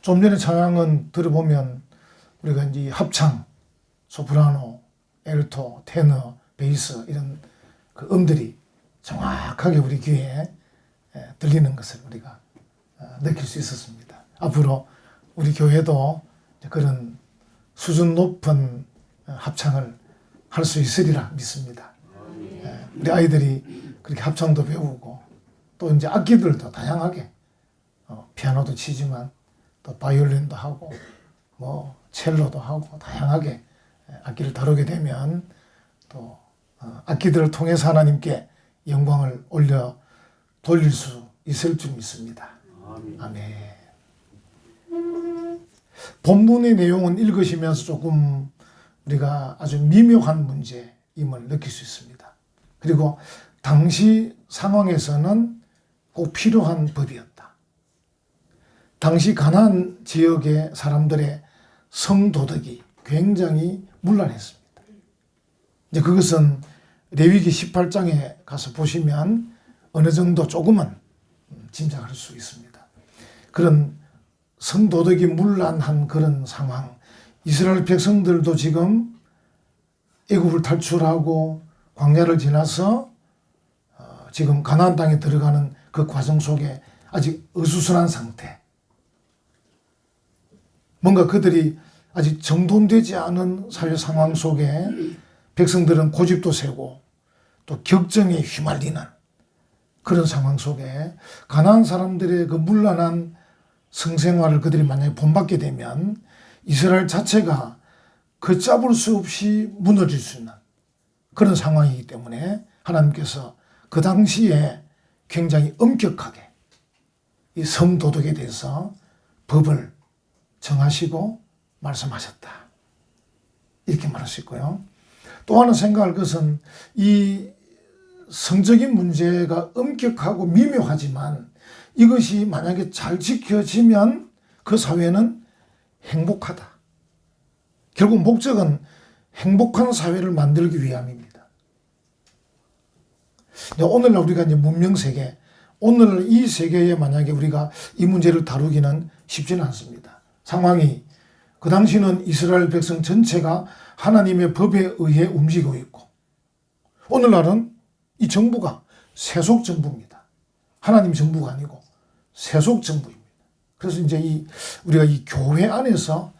좀 전에 찬양은 들어보면 우리가 이제 합창, 소프라노, 엘토, 테너, 베이스 이런 그 음들이 정확하게 우리 귀에 에, 들리는 것을 우리가 어, 느낄 수 있었습니다. 앞으로 우리 교회도 그런 수준 높은 어, 합창을 할 수 있으리라 믿습니다. 예, 우리 아이들이 그렇게 합창도 배우고 또 이제 악기들도 다양하게 어, 피아노도 치지만 또 바이올린도 하고 뭐 첼로도 하고 다양하게 예, 악기를 다루게 되면 또 어, 악기들을 통해서 하나님께 영광을 올려 돌릴 수 있을 줄 믿습니다. 아멘. 본문의 내용은 읽으시면서 조금 우리가 아주 미묘한 문제임을 느낄 수 있습니다. 그리고 당시 상황에서는 꼭 필요한 법이었다. 당시 가나안 지역의 사람들의 성도덕이 굉장히 문란했습니다. 이제 그것은 레위기 18장에 가서 보시면 어느 정도 조금은 짐작할 수 있습니다. 그런 성도덕이 문란한 그런 상황, 이스라엘 백성들도 지금 애굽을 탈출하고 광야를 지나서 어, 지금 가나안 땅에 들어가는 그 과정 속에 아직 어수선한 상태. 뭔가 그들이 아직 정돈되지 않은 사회 상황 속에 백성들은 고집도 세고 또 격정에 휘말리는 그런 상황 속에 가나안 사람들의 그 문란한 성생활을 그들이 만약에 본받게 되면 이스라엘 자체가 걷잡을 수 없이 무너질 수 있는 그런 상황이기 때문에 하나님께서 그 당시에 굉장히 엄격하게 이 성도덕에 대해서 법을 정하시고 말씀하셨다. 이렇게 말할 수 있고요. 또 하나 생각할 것은 이 성적인 문제가 엄격하고 미묘하지만 이것이 만약에 잘 지켜지면 그 사회는 행복하다. 결국 목적은 행복한 사회를 만들기 위함입니다. 오늘날 우리가 이제 문명 세계, 오늘 이 세계에 만약에 우리가 이 문제를 다루기는 쉽지는 않습니다. 상황이 그 당시는 이스라엘 백성 전체가 하나님의 법에 의해 움직이고 있고, 오늘날은 이 정부가 세속 정부입니다. 하나님 정부가 아니고 세속 정부입니다. 그래서 이제 이 우리가 이 교회 안에서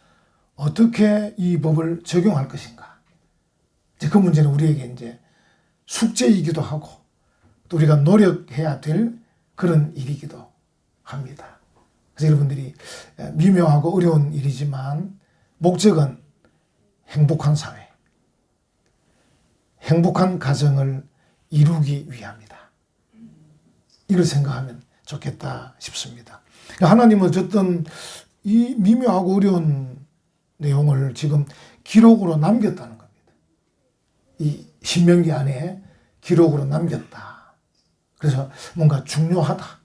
어떻게 이 법을 적용할 것인가. 이제 그 문제는 우리에게 이제 숙제이기도 하고 또 우리가 노력해야 될 그런 일이기도 합니다. 그래서 여러분들이 미묘하고 어려운 일이지만 목적은 행복한 사회, 행복한 가정을 이루기 위함이다. 이걸 생각하면 좋겠다 싶습니다. 하나님은 어쨌든 이 미묘하고 어려운 내용을 지금 기록으로 남겼다는 겁니다. 이 신명기 안에 기록으로 남겼다. 그래서 뭔가 중요하다.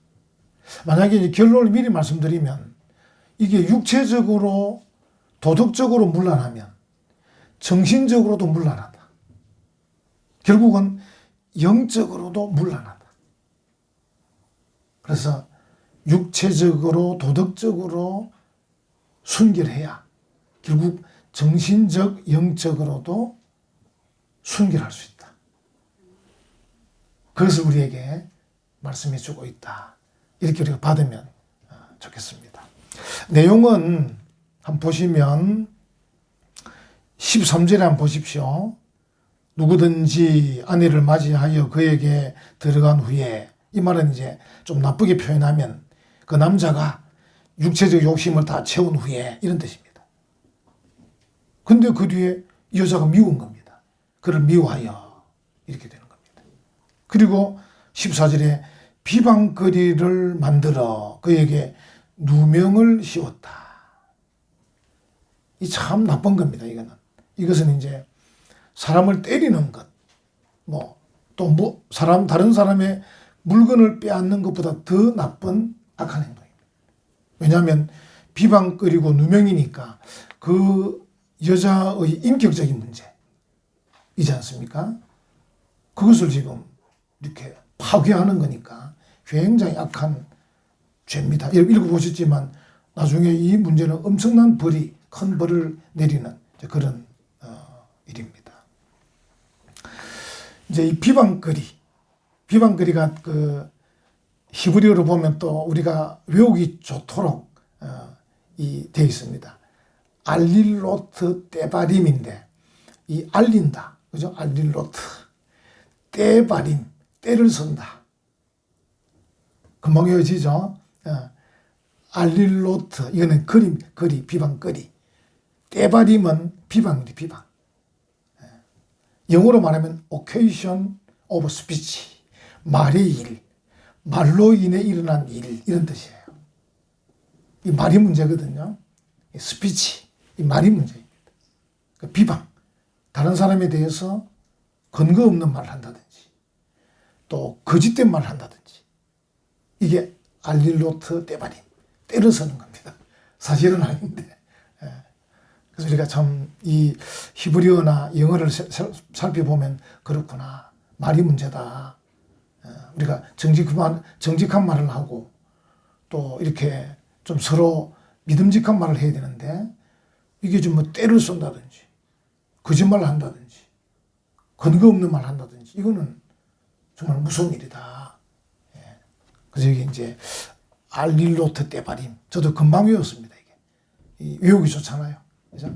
만약에 결론을 미리 말씀드리면 이게 육체적으로 도덕적으로 문란하면 정신적으로도 문란하다. 결국은 영적으로도 문란하다. 그래서 육체적으로 도덕적으로 순결해야 결국 정신적 영적으로도 순결할 수 있다. 그것을 우리에게 말씀해 주고 있다. 이렇게 우리가 받으면 어, 좋겠습니다. 내용은 한번 보시면 13절에 한번 보십시오. 누구든지 아내를 맞이하여 그에게 들어간 후에 이 말은 이제 좀 나쁘게 표현하면 그 남자가 육체적 욕심을 다 채운 후에 이런 뜻입니다. 근데 그 뒤에 여자가 미운 겁니다. 그를 미워하여 이렇게 되는 겁니다. 그리고 14절에 비방거리를 만들어 그에게 누명을 씌웠다. 이 참 나쁜 겁니다, 이거는. 이것은 이제 사람을 때리는 것, 뭐, 또 뭐, 사람, 다른 사람의 물건을 빼앗는 것보다 더 나쁜 악한 행동입니다. 왜냐하면 비방거리고 누명이니까 그 여자의 인격적인 문제이지 않습니까? 그것을 지금 이렇게 파괴하는 거니까 굉장히 악한 죄입니다. 읽어보셨지만 나중에 이 문제는 엄청난 벌이 큰 벌을 내리는 그런 어, 일입니다. 이제 이 비방거리, 비방거리가 그 히브리어로 보면 또 우리가 외우기 좋도록 어, 이돼 있습니다. 알릴로트 떼바림인데 이 알린다, 그죠? 알릴로트 떼바림, 때를 선다. 금방 외워지죠? 어. 알릴로트 이거는 그림, 거리, 비방거리. 떼바림은 비방거리, 비방. 예. 영어로 말하면 occasion of speech, 말의 일, 말로 인해 일어난 일 이런 뜻이에요. 이 말이 문제거든요. 이 스피치, 이 말이 문제입니다. 그 비방, 다른 사람에 대해서 근거 없는 말을 한다든지, 또 거짓된 말을 한다든지, 이게 알릴로트 떼바림, 때려서는 겁니다. 사실은 아닌데. 예. 그래서 우리가 참 이 히브리어나 영어를 살펴보면 그렇구나. 말이 문제다. 예. 우리가 정직한, 정직한 말을 하고 또 이렇게 좀 서로 믿음직한 말을 해야 되는데 이게 좀 뭐 때를 쏜다든지 거짓말을 한다든지 근거 없는 말을 한다든지 이거는 정말 무서운 일이다. 예. 그래서 이게 이제 알릴로트 떼바림. 저도 금방 외웠습니다, 이게. 이 외우기 좋잖아요. 그죠?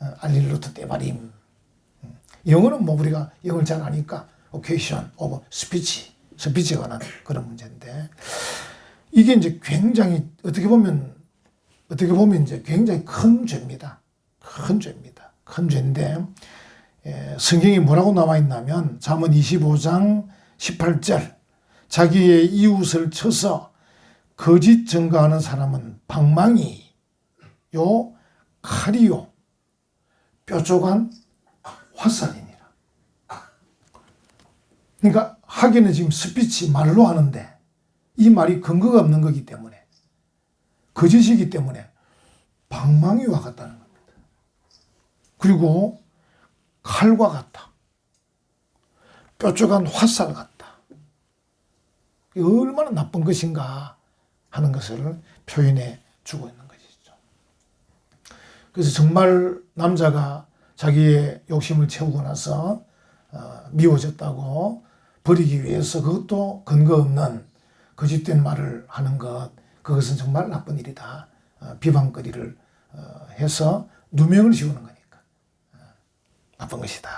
어, 알릴로트 떼바림. 음. 영어는 뭐 우리가 영어를 잘 아니까 occasion of speech, 스피치에 관한 그런 문제인데 이게 이제 굉장히 어떻게 보면 어떻게 보면 이제 굉장히 큰 죄입니다. 큰 죄입니다. 큰 죄인데 예, 성경이 뭐라고 나와 있냐면 잠언 25장 18절 자기의 이웃을 쳐서 거짓 증거하는 사람은 방망이 요 칼이요 뾰족한 화살이니라. 그러니까 하기는 지금 스피치 말로 하는데 이 말이 근거가 없는 거기 때문에 거짓이기 때문에 방망이와 같다는 겁니다. 그리고 칼과 같다. 뾰족한 화살 같다. 얼마나 나쁜 것인가 하는 것을 표현해 주고 있는 것이죠. 그래서 정말 남자가 자기의 욕심을 채우고 나서 어, 미워졌다고 버리기 위해서 그것도 근거 없는 거짓된 말을 하는 것 그것은 정말 나쁜 일이다. 어, 비방거리를 어, 해서 누명을 씌우는 거니까 어, 나쁜 것이다.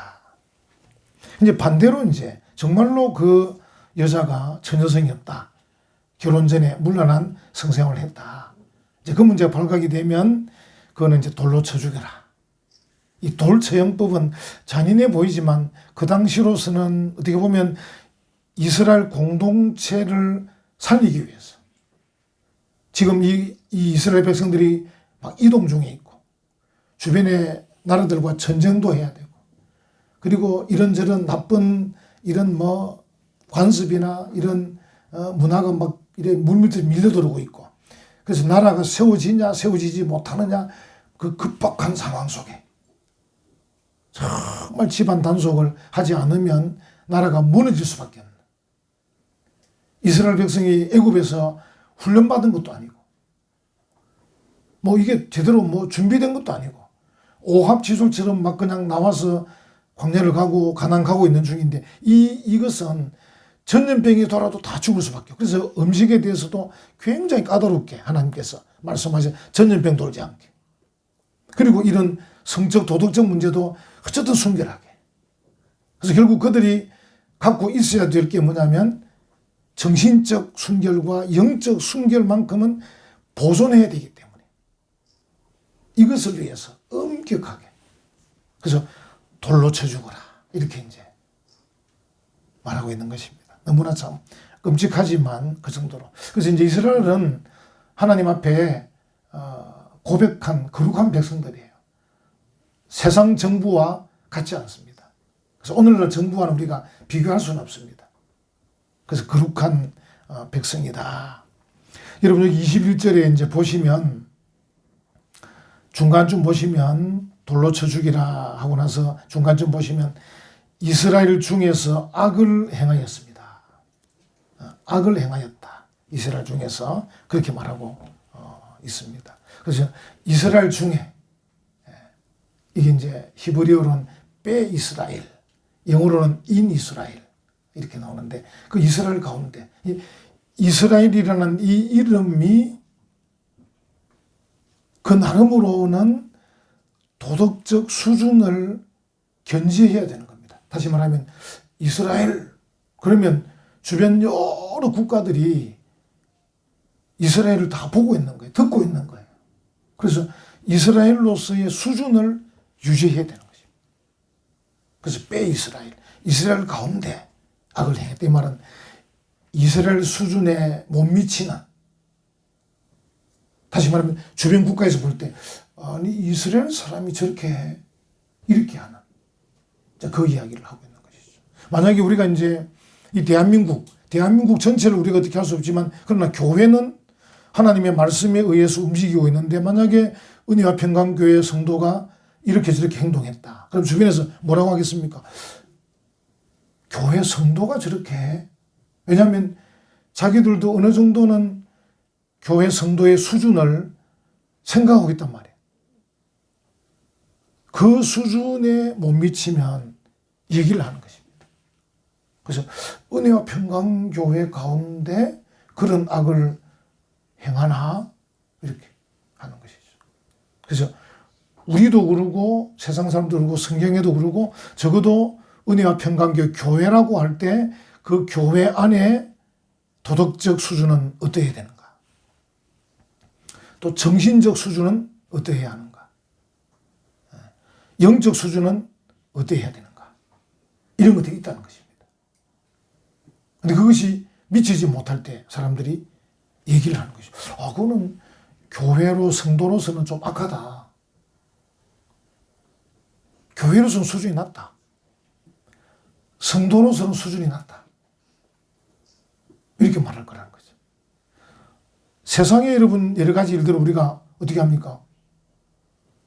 이제 반대로 이제 정말로 그 여자가 처녀성이었다. 결혼 전에 물란한 성생활을 했다. 이제 그 문제가 발각이 되면 그거는 이제 돌로 쳐 죽여라. 이 돌 처형법은 잔인해 보이지만 그 당시로서는 어떻게 보면 이스라엘 공동체를 살리기 위해서 지금 이, 이 이스라엘 백성들이 막 이동 중에 있고 주변의 나라들과 전쟁도 해야 되고 그리고 이런저런 나쁜 이런 뭐 관습이나 이런 어, 문화가 막 이래 물밑에 밀려들어오고 있고. 그래서 나라가 세워지냐 세워지지 못하느냐 그 급박한 상황 속에 정말 집안 단속을 하지 않으면 나라가 무너질 수밖에 없는. 이스라엘 백성이 애굽에서 훈련받은 것도 아니고 뭐 이게 제대로 뭐 준비된 것도 아니고 오합지졸처럼 막 그냥 나와서 광야를 가고 가난 가고 있는 중인데 이 이것은 전염병이 돌아도 다 죽을 수밖에. 그래서 음식에 대해서도 굉장히 까다롭게 하나님께서 말씀하신 전염병 돌지 않게. 그리고 이런 성적 도덕적 문제도 어쨌든 순결하게. 그래서 결국 그들이 갖고 있어야 될 게 뭐냐면 정신적 순결과 영적 순결만큼은 보존해야 되기 때문에 이것을 위해서 엄격하게 그래서 돌로 쳐 죽어라 이렇게 이제 말하고 있는 것입니다. 너무나 참 끔찍하지만 그 정도로 그래서 이제 이스라엘은 하나님 앞에 어, 고백한 거룩한 백성들이에요. 세상 정부와 같지 않습니다. 그래서 오늘날 정부와는 우리가 비교할 수는 없습니다. 그래서 거룩한 어, 백성이다. 여러분 여기 21절에 이제 보시면 중간쯤 보시면 돌로 쳐 죽이라 하고 나서 중간쯤 보시면 이스라엘 중에서 악을 행하였습니다. 어, 악을 행하였다. 이스라엘 중에서 그렇게 말하고 어, 있습니다. 그래서 이스라엘 중에 예, 이게 이제 히브리어로는 빼 이스라엘, 영어로는 인 이스라엘 이렇게 나오는데 그 이스라엘 가운데 이 이스라엘이라는 이 이름이 그 나름으로는 도덕적 수준을 견지해야 되는 겁니다. 다시 말하면 이스라엘 그러면 주변 여 러 국가들이 이스라엘을 다 보고 있는 거예요. 듣고 있는 거예요. 그래서 이스라엘로서의 수준을 유지해야 되는 것입니다. 그래서 빼 이스라엘, 이스라엘 가운데 악을 행했다. 이 말은 이스라엘 수준에 못 미치는 다시 말하면 주변 국가에서 볼 때 아니 이스라엘 사람이 저렇게 해? 이렇게 자, 그 이야기를 하고 있는 것이죠. 만약에 우리가 이제 이 대한민국 대한민국 전체를 우리가 어떻게 할 수 없지만 그러나 교회는 하나님의 말씀에 의해서 움직이고 있는데 만약에 은혜와 평강교회 성도가 이렇게 저렇게 행동했다. 그럼 주변에서 뭐라고 하겠습니까? 교회 성도가 저렇게 해? 왜냐하면 자기들도 어느 정도는 교회 성도의 수준을 생각하고 있단 말이에요. 그 수준에 못 미치면 얘기를 하는 것입니다. 그래서 은혜와 평강교회 가운데 그런 악을 행하나 이렇게 하는 것이죠. 그래서 우리도 그러고 세상 사람도 그러고 성경에도 그러고 적어도 은혜와 평강교회 교회라고 할 때 그 교회 안에 도덕적 수준은 어떠해야 되는가? 또 정신적 수준은 어떠해야 하는가? 영적 수준은 어떠해야 되는가? 이런 것들이 있다는 것입니다. 근데 그것이 미치지 못할 때 사람들이 얘기를 하는 것이죠. 아, 그거는 교회로 성도로서는 좀 악하다. 교회로서는 수준이 낮다. 성도로서는 수준이 낮다. 이렇게 말할 거라는 거죠. 세상에 여러분 여러 가지 일들을 우리가 어떻게 합니까?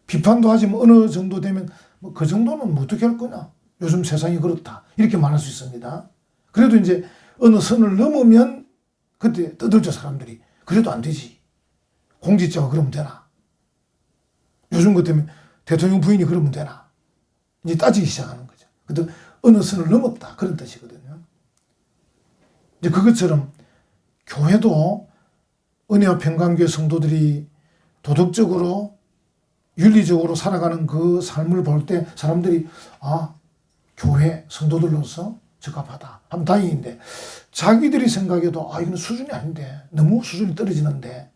비판도 하지만 어느 정도 되면 뭐 그 정도는 뭐 어떻게 할 거냐? 요즘 세상이 그렇다. 이렇게 말할 수 있습니다. 그래도 이제 어느 선을 넘으면 그때 떠들죠 사람들이. 그래도 안 되지. 공직자가 그러면 되나? 요즘 것 때문에 대통령 부인이 그러면 되나? 이제 따지기 시작하는 거죠. 그때 어느 선을 넘었다. 그런 뜻이거든요. 이제 그것처럼 교회도 은혜와 평강교회 성도들이 도덕적으로 윤리적으로 살아가는 그 삶을 볼 때 사람들이 아 교회 성도들로서 적합하다 하면 다행인데 자기들이 생각해도 아 이건 수준이 아닌데 너무 수준이 떨어지는데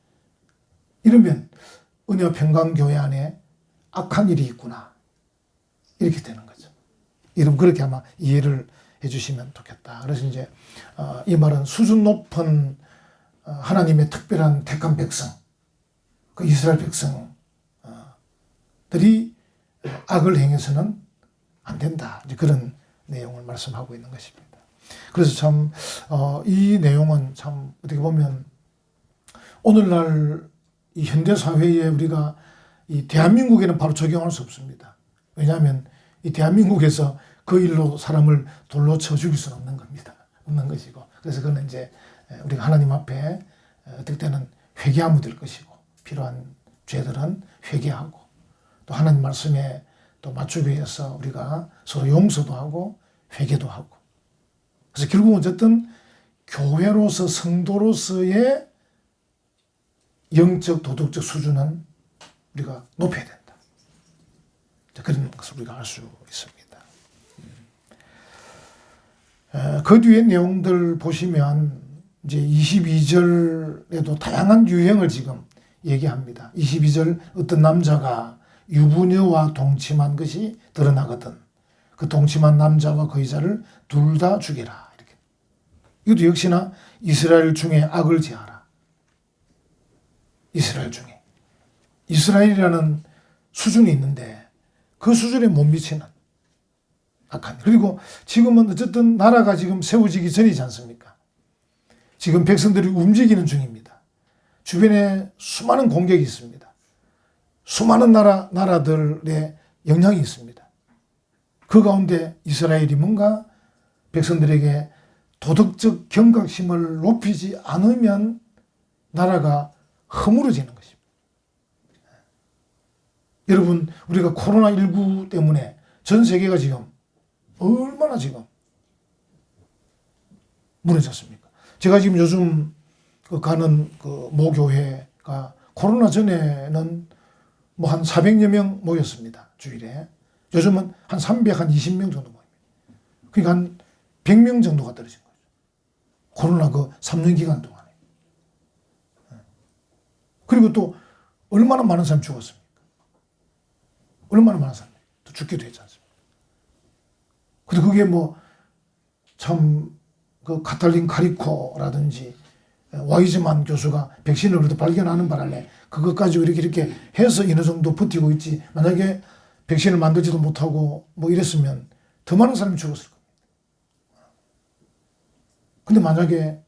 이러면 은혜와 평강교회 안에 악한 일이 있구나 이렇게 되는 거죠. 이름 그렇게 아마 이해를 해주시면 좋겠다. 그래서 이제 어, 이 말은 수준 높은 어, 하나님의 특별한 택한 백성, 그 이스라엘 백성들이 악을 행해서는 안 된다. 이제 그런 내용을 말씀하고 있는 것입니다. 그래서 참, 어, 이 내용은 참 어떻게 보면 오늘날 이 현대 사회에 우리가 이 대한민국에는 바로 적용할 수 없습니다. 왜냐하면 이 대한민국에서 그 일로 사람을 돌로 쳐 죽일 수는 없는 겁니다. 없는 것이고. 그래서 그는 이제 우리가 하나님 앞에 어떨 때는 회개하면 될 것이고 필요한 죄들은 회개하고 또 하나님 말씀에 또 맞추기 위해서 우리가 서로 용서도 하고 회개도 하고 그래서 결국 어쨌든 교회로서 성도로서의 영적 도덕적 수준은 우리가 높여야 된다. 그런 것을 우리가 알 수 있습니다. 그 뒤에 내용들 보시면 이제 22절에도 다양한 유형을 지금 얘기합니다. 22절 어떤 남자가 유부녀와 동침한 것이 드러나거든. 그 동침한 남자와 그 여자를 둘 다 죽여라. 이렇게. 이것도 역시나 이스라엘 중에 악을 제하라. 이스라엘 중에. 이스라엘이라는 수준이 있는데 그 수준에 못 미치는 악한. 그리고 지금은 어쨌든 나라가 지금 세워지기 전이지 않습니까? 지금 백성들이 움직이는 중입니다. 주변에 수많은 공격이 있습니다. 수많은 나라, 나라들의 영향이 있습니다. 그 가운데 이스라엘이 뭔가 백성들에게 도덕적 경각심을 높이지 않으면 나라가 허물어지는 것입니다. 여러분 우리가 코로나19 때문에 전 세계가 지금 얼마나 지금 무너졌습니까? 제가 지금 요즘 그 가는 그 모교회가 코로나 전에는 뭐 한 400여 명 모였습니다. 주일에. 요즘은 한 320명 정도 모입니다. 그러니까 한 100명 정도가 떨어진 거죠. 코로나 그 3년 기간 동안에. 그리고 또 얼마나 많은 사람이 죽었습니까? 얼마나 많은 사람이 또 죽기도 했지 않습니까? 근데 그게 뭐 참 그 카탈린 카리코라든지 와이즈만 교수가 백신을 그래도 발견하는 바람에 그것 가지고 이렇게 이렇게 해서 어느 정도 버티고 있지 만약에 백신을 만들지도 못하고 뭐 이랬으면 더 많은 사람이 죽었을 겁니다. 근데 만약에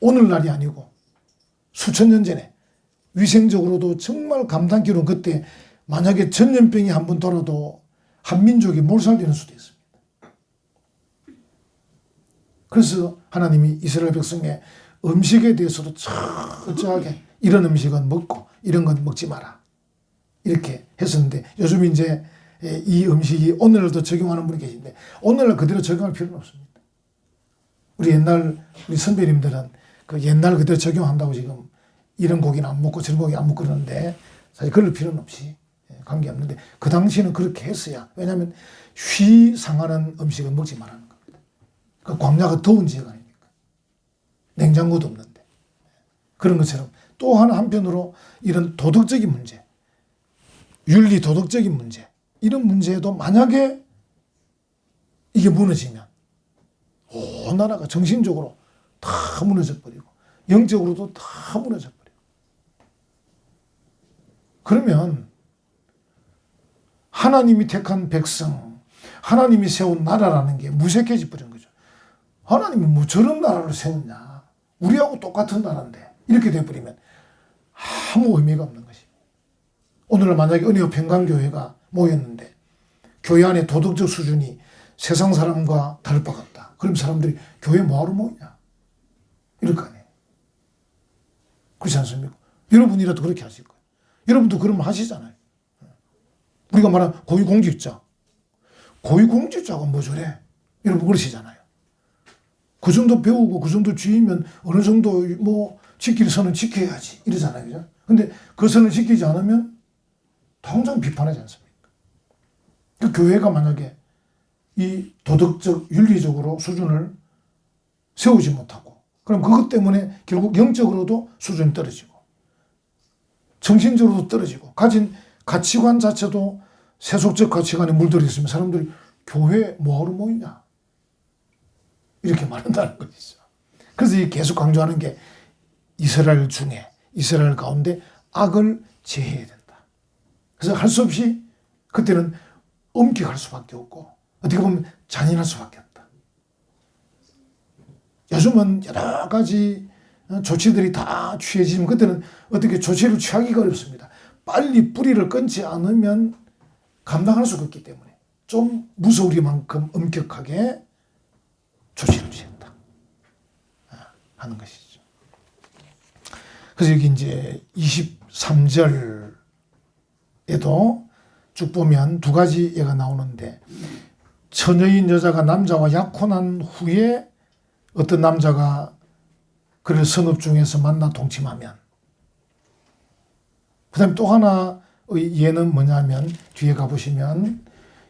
오늘날이 아니고 수천 년 전에 위생적으로도 정말 감탄기로 그때 만약에 전염병이 한 번 돌아도 한민족이 몰살되는 수도 있습니다. 그래서 하나님이 이스라엘 백성의 음식에 대해서도 철저하게 이런 음식은 먹고 이런 건 먹지 마라. 이렇게 했었는데 요즘 이제 이 음식이 오늘날도 적용하는 분이 계신데 오늘날 그대로 적용할 필요는 없습니다. 우리 옛날 우리 선배님들은 그 옛날 그대로 적용한다고 지금 이런 고기는 안 먹고 저런 고기 안 먹고 그러는데 사실 그럴 필요는 없이 관계 없는데 그 당시에는 그렇게 했어야 왜냐하면 쉬 상하는 음식은 먹지 말라는 겁니다. 그 광야가 더운 지역? 냉장고도 없는데 그런 것처럼 또 하나 한편으로 이런 도덕적인 문제, 윤리 도덕적인 문제 이런 문제도 만약에 이게 무너지면 온 나라가 정신적으로 다 무너져 버리고 영적으로도 다 무너져 버리고 그러면 하나님이 택한 백성, 하나님이 세운 나라라는 게 무색해져 버린 거죠. 하나님이 뭐 저런 나라를 세웠냐? 우리하고 똑같은 나라인데 이렇게 돼버리면 아무 의미가 없는 것이. 오늘날 만약에 은혜와 평강교회가 모였는데 교회 안에 도덕적 수준이 세상 사람과 다를 바가 없다. 그럼 사람들이 교회 뭐하러 모이냐? 이럴 거 아니에요. 그렇지 않습니까? 여러분이라도 그렇게 하실 거예요. 여러분도 그러면 하시잖아요. 우리가 말하는 고위공직자. 고위공직자가 뭐 저래? 여러분 그러시잖아요. 그 정도 배우고 그 정도 쥐면 어느 정도 뭐 지킬 선은 지켜야지 이러잖아요. 그죠? 근데 그 선을 지키지 않으면 당장 비판하지 않습니까? 그 교회가 만약에 이 도덕적, 윤리적으로 수준을 세우지 못하고 그럼 그것 때문에 결국 영적으로도 수준이 떨어지고 정신적으로도 떨어지고 가진 가치관 자체도 세속적 가치관에 물들어 있으면 사람들이 교회 뭐하러 모이냐 이렇게 말한다는 것이죠. 그래서 계속 강조하는 게 이스라엘 중에 이스라엘 가운데 악을 제해야 된다. 그래서 할 수 없이 그때는 엄격할 수밖에 없고 어떻게 보면 잔인할 수밖에 없다. 요즘은 여러 가지 조치들이 다 취해지면 그때는 어떻게 조치를 취하기가 어렵습니다. 빨리 뿌리를 끊지 않으면 감당할 수가 없기 때문에 좀 무서우리만큼 엄격하게 조치를 취했다 하는 것이죠. 그래서 여기 이제 23절에도 쭉 보면 두 가지 예가 나오는데 처녀인 여자가 남자와 약혼한 후에 어떤 남자가 그를 성읍 중에서 만나 동침하면 그 다음에 또 하나의 예는 뭐냐면 뒤에 가보시면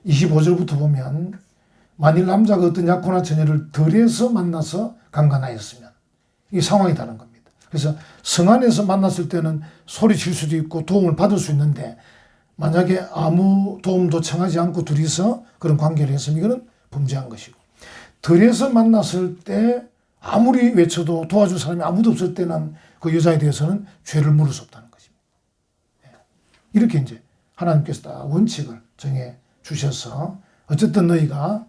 25절부터 보면 만일 남자가 어떤 약혼한 처녀를 덜해서 만나서 강간하였으면 이 상황이 다른 겁니다. 그래서 성 안에서 만났을 때는 소리칠 수도 있고 도움을 받을 수 있는데 만약에 아무 도움도 청하지 않고 둘이서 그런 관계를 했으면 이거는 범죄한 것이고 덜해서 만났을 때 아무리 외쳐도 도와줄 사람이 아무도 없을 때는 그 여자에 대해서는 죄를 물을 수 없다는 것입니다. 예. 이렇게 이제 하나님께서 다 원칙을 정해 주셔서 어쨌든 너희가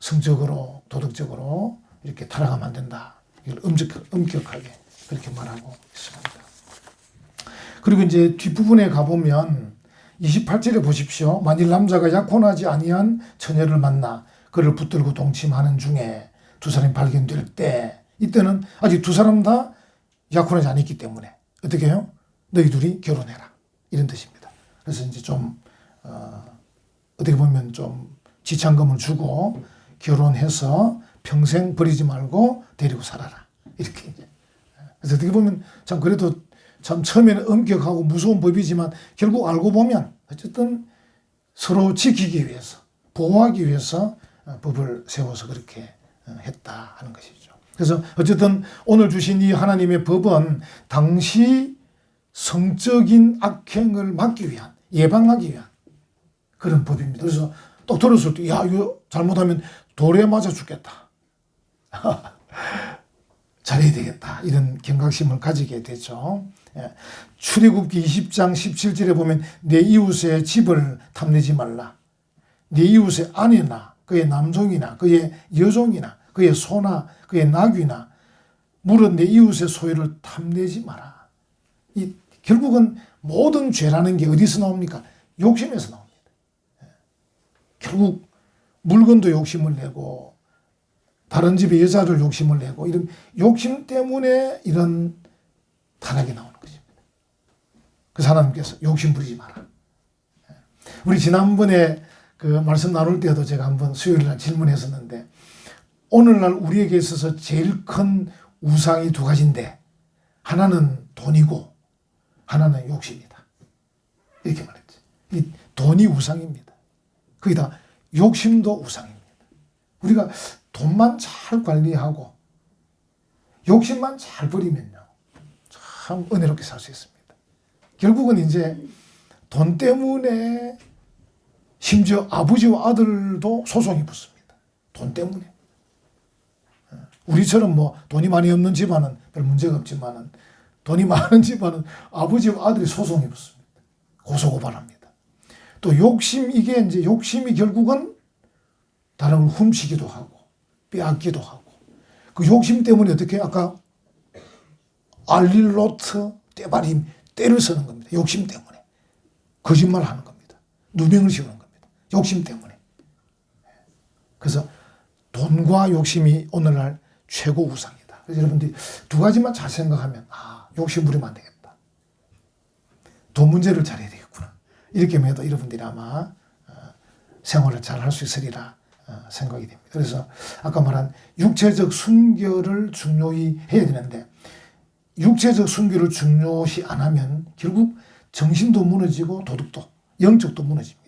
성적으로 도덕적으로 이렇게 타락하면 안 된다. 이걸 엄격, 엄격하게 그렇게 말하고 있습니다. 그리고 이제 뒷부분에 가보면 28절에 보십시오. 만일 남자가 약혼하지 아니한 처녀를 만나 그를 붙들고 동침하는 중에 두 사람이 발견될 때 이때는 아직 두 사람 다 약혼하지 않았기 때문에 어떻게 해요? 너희 둘이 결혼해라. 이런 뜻입니다. 그래서 이제 좀 어, 어떻게 보면 좀 지참금을 주고 결혼해서 평생 버리지 말고 데리고 살아라 이렇게 이제 그래서 어떻게 보면 참 그래도 참 처음에는 엄격하고 무서운 법이지만 결국 알고 보면 어쨌든 서로 지키기 위해서 보호하기 위해서 어, 법을 세워서 그렇게 어, 했다 하는 것이죠. 그래서 어쨌든 오늘 주신 이 하나님의 법은 당시 성적인 악행을 막기 위한 예방하기 위한 그런 법입니다. 그래서 또 들었을 때, 야, 이거 잘못하면 돌에 맞아 죽겠다. 잘해야 되겠다. 이런 경각심을 가지게 되죠. 예. 출애굽기 20장 17절에 보면 내 이웃의 집을 탐내지 말라. 내 이웃의 아내나 그의 남종이나 그의 여종이나 그의 소나 그의 나귀나 물은 내 이웃의 소유를 탐내지 마라. 이 결국은 모든 죄라는 게 어디서 나옵니까? 욕심에서 나옵니다. 예. 결국 물건도 욕심을 내고 다른 집의 여자를 욕심을 내고 이런 욕심 때문에 이런 타락이 나오는 것입니다. 그래서 하나님께서 욕심 부리지 마라. 예. 우리 지난번에 그 말씀 나눌 때도 제가 한번 수요일 날 질문했었는데 오늘날 우리에게 있어서 제일 큰 우상이 두 가지인데 하나는 돈이고 하나는 욕심이다. 이렇게 말했지. 이 돈이 우상입니다. 거기다 욕심도 우상입니다. 우리가 돈만 잘 관리하고 욕심만 잘 버리면요. 참 은혜롭게 살 수 있습니다. 결국은 이제 돈 때문에 심지어 아버지와 아들도 소송이 붙습니다. 돈 때문에. 우리처럼 뭐 돈이 많이 없는 집안은 별 문제가 없지만은 돈이 많은 집안은 아버지와 아들이 소송이 붙습니다. 고소고발합니다. 또 욕심, 이게 이제 욕심이 결국은 다른 걸 훔치기도 하고, 빼앗기도 하고, 그 욕심 때문에 어떻게 아까 알릴로트 때바림 때를 쓰는 겁니다. 욕심 때문에. 거짓말 하는 겁니다. 누명을 씌우는 겁니다. 욕심 때문에. 그래서 돈과 욕심이 오늘날 최고 우상이다. 그래서 여러분들이 두 가지만 잘 생각하면, 아, 욕심 부리면 안 되겠다. 돈 문제를 잘해야 되겠구나. 이렇게 하면 여러분들이 아마 어, 생활을 잘 할 수 있으리라 어, 생각이 됩니다. 그래서 아까 말한 육체적 순결을 중요히 해야 되는데 육체적 순결을 중요시 안 하면 결국 정신도 무너지고 도덕도 영적도 무너집니다.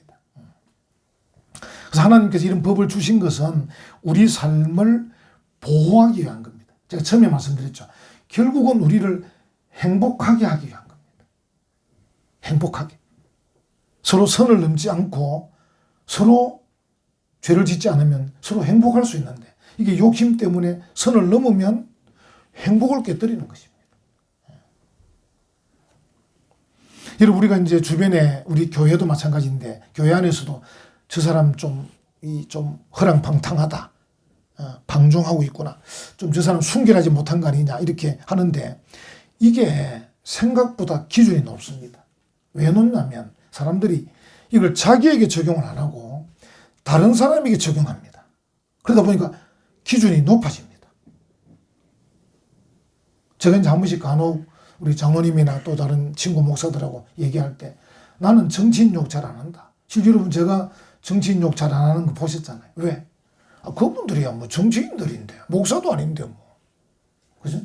그래서 하나님께서 이런 법을 주신 것은 우리 삶을 보호하기 위한 겁니다. 제가 처음에 말씀드렸죠. 결국은 우리를 행복하게 하기 위한 겁니다. 행복하게. 서로 선을 넘지 않고 서로 죄를 짓지 않으면 서로 행복할 수 있는데 이게 욕심 때문에 선을 넘으면 행복을 깨뜨리는 것입니다. 여러분 우리가 이제 주변에 우리 교회도 마찬가지인데 교회 안에서도 저 사람 좀 이 좀 허랑방탕하다. 어, 방종하고 있구나. 좀 저 사람 순결하지 못한 거 아니냐 이렇게 하는데 이게 생각보다 기준이 높습니다. 왜 높냐면 사람들이 이걸 자기에게 적용을 안 하고 다른 사람에게 적용합니다. 그러다 보니까 기준이 높아집니다. 제가 이제 한 번씩 간혹 우리 장로님이나 또 다른 친구 목사들하고 얘기할 때 나는 정치인 욕 잘 안 한다. 실제 여러분 제가 정치인 욕 잘 안 하는 거 보셨잖아요. 왜? 아, 그분들이야 뭐 정치인들인데 목사도 아닌데 뭐. 그죠?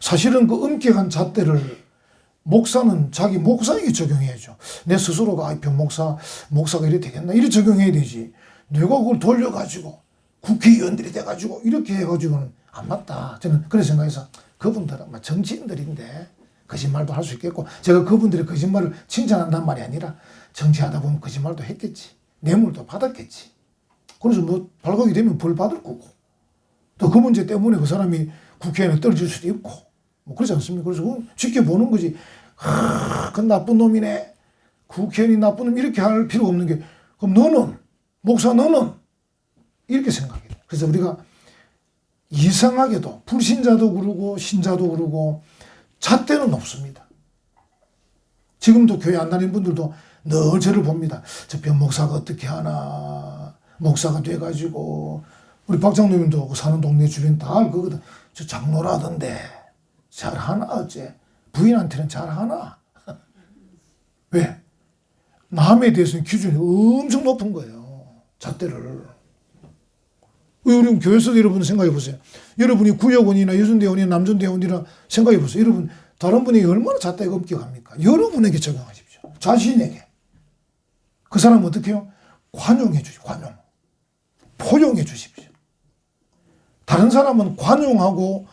사실은 그 엄격한 잣대를 목사는 자기 목사에게 적용해야죠. 내 스스로가 아, 병 목사, 목사가 이래 되겠나? 이래 적용해야 되지. 내가 그걸 돌려가지고 국회의원들이 돼가지고 이렇게 해가지고는 안 맞다. 저는 그런 생각해서 그분들은 막 정치인들인데 거짓말도 할 수 있겠고 제가 그분들의 거짓말을 칭찬한단 말이 아니라 정치하다 보면 거짓말도 했겠지. 뇌물도 받았겠지. 그래서 뭐 발각이 되면 벌 받을 거고 또 그 문제 때문에 그 사람이 국회의원에 떨어질 수도 있고 뭐 그렇지 않습니까? 그래서 그건 지켜보는 거지. 하, 그 나쁜 놈이네. 국회의원이 나쁜 놈 이렇게 할 필요 없는 게 그럼 너는 목사 너는 이렇게 생각해. 그래서 우리가 이상하게도 불신자도 그러고 신자도 그러고 잣대는 높습니다. 지금도 교회 안 다니는 분들도 늘 저를 봅니다. 저 변 목사가 어떻게 하나 목사가 돼가지고 우리 박장로님도 그 사는 동네 주변 다 알거든. 저 장로라던데 잘 하나 어째 부인한테는 잘 하나 왜 남에 대해서는 기준이 엄청 높은 거예요. 잣대를. 우리 교회에서도 여러분 생각해 보세요. 여러분이 구역원이나 여순대원이나 남순대원이나 생각해 보세요. 여러분 다른 분에게 얼마나 잣대가 엄격합니까? 여러분에게 적용하십시오. 자신에게. 그 사람은 어떻게 해요? 관용해 주십시오. 관용. 포용해 주십시오. 다른 사람은 관용하고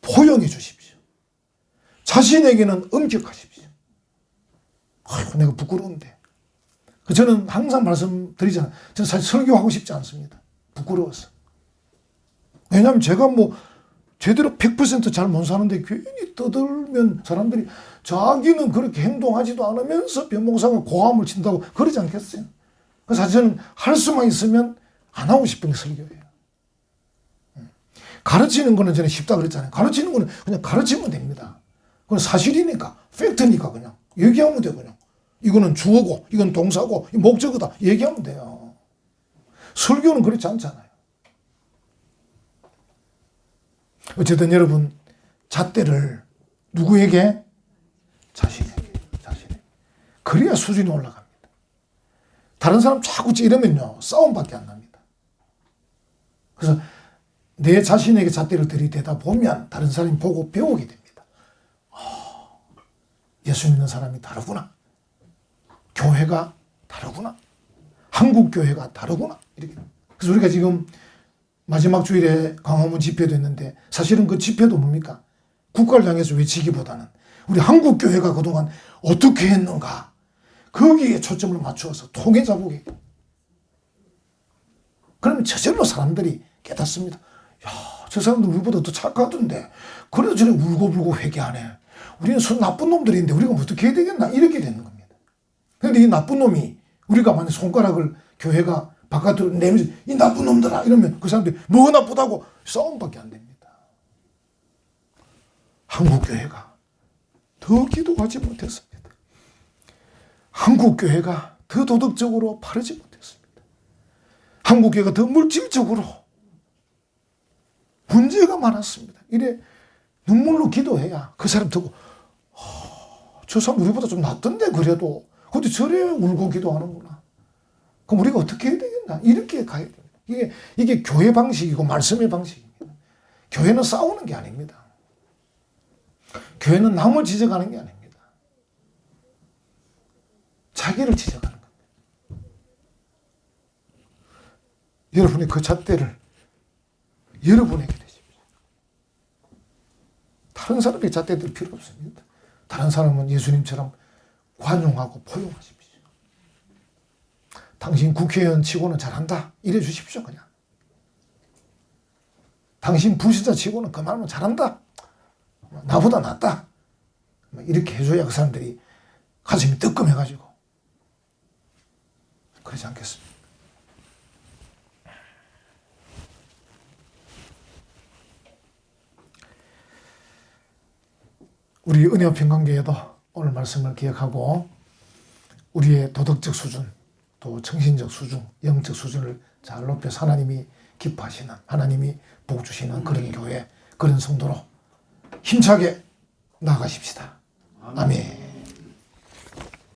포용해 주십시오. 자신에게는 엄격하십시오. 아이고, 내가 부끄러운데. 그 저는 항상 말씀드리잖아요. 저는 사실 설교하고 싶지 않습니다. 부끄러워서. 왜냐하면 제가 뭐 제대로 100%잘 못 사는데 괜히 떠들면 사람들이 자기는 그렇게 행동하지도 않으면서 변목사가 고함을 친다고 그러지 않겠어요. 그래서 사실 저는 할 수만 있으면 안 하고 싶은 게 설교예요. 음. 가르치는 거는 저는 쉽다 그랬잖아요. 가르치는 거는 그냥 가르치면 됩니다. 그건 사실이니까, 팩트니까 그냥 얘기하면 돼요, 그냥. 이거는 주어고, 이건 동사고, 이 목적어다. 얘기하면 돼요. 설교는 그렇지 않잖아요. 어쨌든 여러분, 잣대를 누구에게? 자신에게. 자신에게. 그래야 수준이 올라갑니다. 다른 사람 자꾸 찌르면요, 싸움밖에 안 납니다. 그래서 내 자신에게 잣대를 들이대다 보면 다른 사람이 보고 배우게 됩니다. 아, 예수 믿는 사람이 다르구나. 교회가 다르구나. 한국 교회가 다르구나. 이렇게. 그래서 우리가 지금 마지막 주일에 광화문 집회도 했는데 사실은 그 집회도 뭡니까? 국가를 향해서 외치기보다는 우리 한국 교회가 그동안 어떻게 했는가 거기에 초점을 맞추어서 통해 자국에 그러면 저절로 사람들이 깨닫습니다. 야, 저 사람들 우리보다 더 착하던데 그래도 저래 울고불고 회개하네. 우리는 손 나쁜 놈들인데 우리가 어떻게 해야 되겠나 이렇게 되는 겁니다. 그런데 이 나쁜 놈이 우리가 만약 손가락을 교회가 바깥으로 내면서 이 나쁜 놈들아 이러면 그 사람들이 뭐가 나쁘다고 싸움밖에 안 됩니다. 한국 교회가 더 기도하지 못했습니다. 한국 교회가 더 도덕적으로 바르지 못했습니다. 한국 교회가 더 물질적으로 문제가 많았습니다. 이래 눈물로 기도해야 그 사람 듣고 아, 저 사람 우리보다 좀 낫던데 그래도 근데 저래 울고 기도하는구나. 그럼 우리가 어떻게 해야 되겠나? 이렇게 가야 됩니다. 이게, 이게 교회 방식이고 말씀의 방식입니다. 교회는 싸우는 게 아닙니다. 교회는 남을 지적하는 게 아닙니다. 자기를 지적하는 겁니다. 여러분이 그 잣대를 여러분에게 되십시오. 다른 사람의 잣대들 필요 없습니다. 다른 사람은 예수님처럼 관용하고 포용하십시오. 당신 국회의원 치고는 잘한다. 이래 주십시오, 그냥. 당신 부시자 치고는 그만하면 잘한다. 나보다 낫다. 뭐 이렇게 해줘야 그 사람들이 가슴이 뜨끔해가지고. 그러지 않겠습니까? 우리 은혜와 평강교회도 오늘 말씀을 기억하고 우리의 도덕적 수준, 또 정신적 수준, 영적 수준을 잘 높여서 하나님이 기뻐하시는 하나님이 복 주시는 그런 교회, 그런 성도로 힘차게 나가십시다. 아멘.